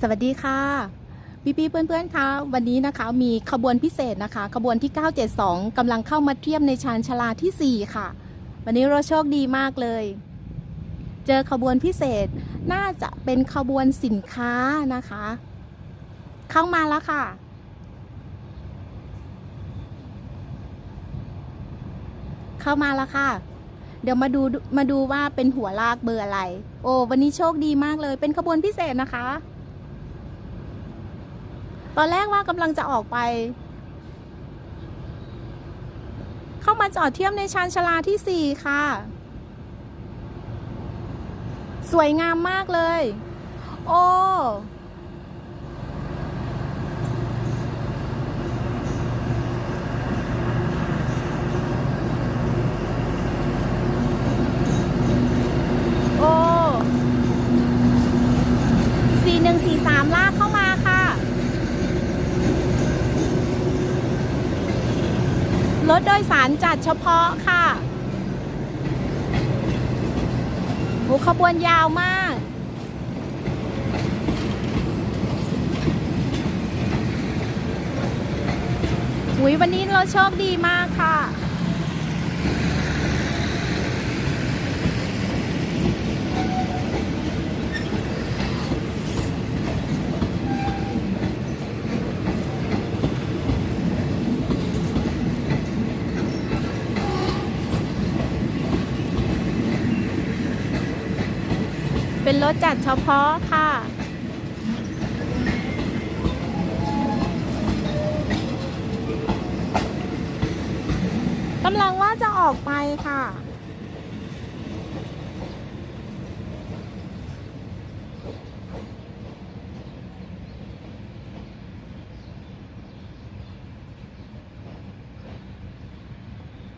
สวัสดีค่ะพี่ๆเพื่อนๆคะวันนี้นะคะมีขบวนพิเศษนะคะ ขบวนที่ 972กำลังเข้ามาเทียบในชานชาลาที่ 4 ค่ะ วันนี้เราโชคดีมากเลย เจอขบวนพิเศษน่าจะเป็นขบวนสินค้านะคะ เข้ามาแล้วค่ะ เข้ามาแล้วค่ะ เดี๋ยวมาดูมาดูว่าเป็นหัวลากเบอร์อะไร โอ้วันนี้โชคดีมากเลย เป็นขบวนพิเศษนะคะ ตอนแรกว่ากำลังจะออกไป เข้ามาจอดเทียมในชานชาลาที่สี่ค่ะ สวยงามมากเลยโอ้โอ้สี่หนึ่งสี่สามลากเข้ามาค่ะ รถโดยสารจัดเฉพาะค่ะโอ้ขบวนยาวมาก อุยวันนี้เราโชคดีมากค่ะ เป็นรถจัดเฉพาะค่ะ กำลังว่าจะออกไปค่ะ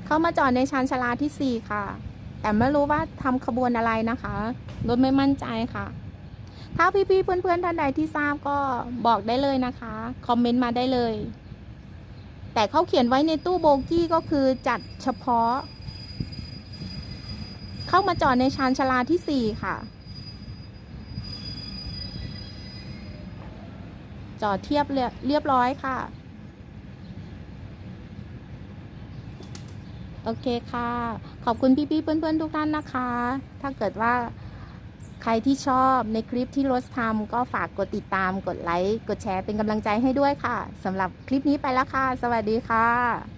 เข้ามาจอดในชานชาลาที่ 4 ค่ะ แต่ไม่รู้ว่าทำขบวนอะไรนะคะรถไม่มั่นใจค่ะ ถ้าพี่ๆเพื่อนๆท่านใดที่ทราบก็บอกได้เลยนะคะ คอมเมนต์มาได้เลย แต่เขาเขียนไว้ในตู้โบกี้ก็คือจัดเฉพาะ เข้ามาจอดในชานชลาที่4ค่ะ จอดเทียบเรียบร้อยค่ะ โอเคค่ะ ขอบคุณพี่ๆเพื่อนๆทุกท่านนะคะ ถ้าเกิดว่าใครที่ชอบในคลิปที่โรสทำก็ฝากกดติดตามกดไลค์ กดแชร์เป็นกำลังใจให้ด้วยค่ะสำหรับคลิปนี้ไปแล้วค่ะ สวัสดีค่ะ